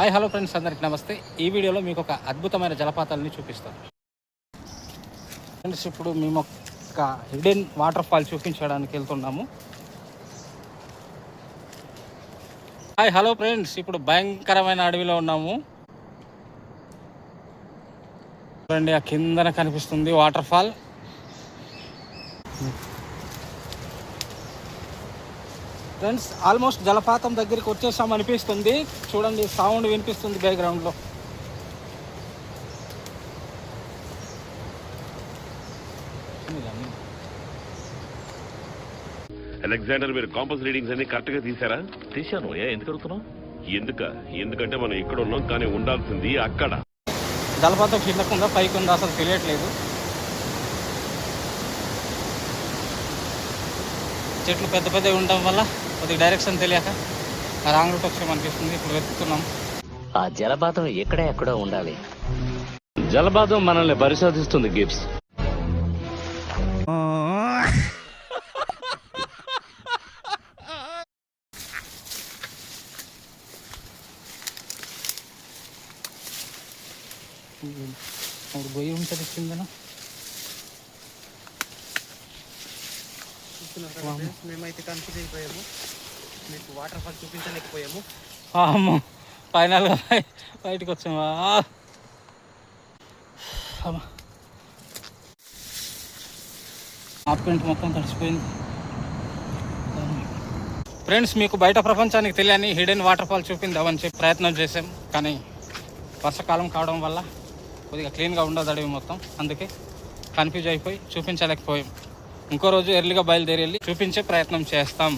Hi hello friends అందరికి నమస్తే. ఈ వీడియోలో మీకు ఒక అద్భుతమైన జలపాతాలని చూపిస్తాను. ఫ్రెండ్స్ ఇప్పుడు మేము ఒక హిడెన్ వాటర్ ఫాల్ చూపించడానికి వెళ్తున్నాము. హాయ్ హలో ఫ్రెండ్స్ ఇప్పుడు భయంకరమైన అడవిలో ఉన్నాము. చూడండి ఆ కిందన కనిపిస్తుంది వాటర్ ఫాల్. ఫ్రెండ్స్ ఆల్మోస్ట్ జలపాతం దగ్గరికి వచ్చేసాం అనిపిస్తుంది. చూడండి సౌండ్ వినిపిస్తుంది బ్యాక్గ్రౌండ్లో అలెగ్జాండర్ మీరు కాంపస్ రీడింగ్స్ అన్ని కరెక్ట్గా తీసారా తీశాను ఏ ఎందుకు అడుగుతున్నావు? ఎందుక? ఎందుకంటే మనం ఇక్కడ ఉన్నాం కానీ ఉండాల్సింది అక్కడ. జలపాతం కిందకుందా పైకి ఉందా అసలు తెలియట్లేదు. చెట్లు పెద్ద పెద్దవి ఉండడం వల్ల కొద్దిగా డైరెక్షన్ తెలియక రాంగ్ రూట్ వచ్చామనిపిస్తుంది ఇప్పుడు వెతుకుతున్నాం. ఆ జలపాతం ఎక్కడే ఎక్కడో ఉండాలి. జలపాతం మనల్ని పరిశోధిస్తుంది గిబ్స్. మూడు గొయ్యి ఉంటుంది కిందన. చూస్తున్నారు కదా ఫ్రెండ్స్, మేమైతే కన్ఫ్యూజ్ అయిపోయాము. మీకు వాటర్ ఫాల్ చూపించలేకపోయాము. అమ్మో ఫైనల్గా బయటకు వచ్చామా? మా పెయింట్ మొత్తం తడిచిపోయింది ఫ్రెండ్స్ మీకు బయట ప్రపంచానికి తెలియని హిడెన్ వాటర్ ఫాల్ చూపిందామని చెప్పి ప్రయత్నం చేసాం కానీ వర్షాకాలం కావడం వల్ల కొద్దిగా క్లీన్గా ఉండదు అడవి మొత్తం. అందుకే కన్ఫ్యూజ్ అయిపోయి చూపించలేకపోయాం. ఇంకో రోజు ఎర్లీగా బయలుదేరి వెళ్ళి చూపించే ప్రయత్నం చేస్తాం.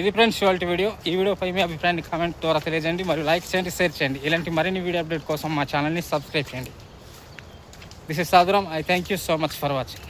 ఇది ఫ్రెండ్స్ ఇవాళ వీడియో. ఈ వీడియోపై మీ అభిప్రాయాన్ని కామెంట్ ద్వారా తెలియజేయండి మరియు లైక్ చేయండి షేర్ చేయండి. ఇలాంటి మరిన్ని వీడియో అప్డేట్ కోసం మా ఛానల్ని సబ్స్క్రైబ్ చేయండి. This is సాధురం I thank you so much for watching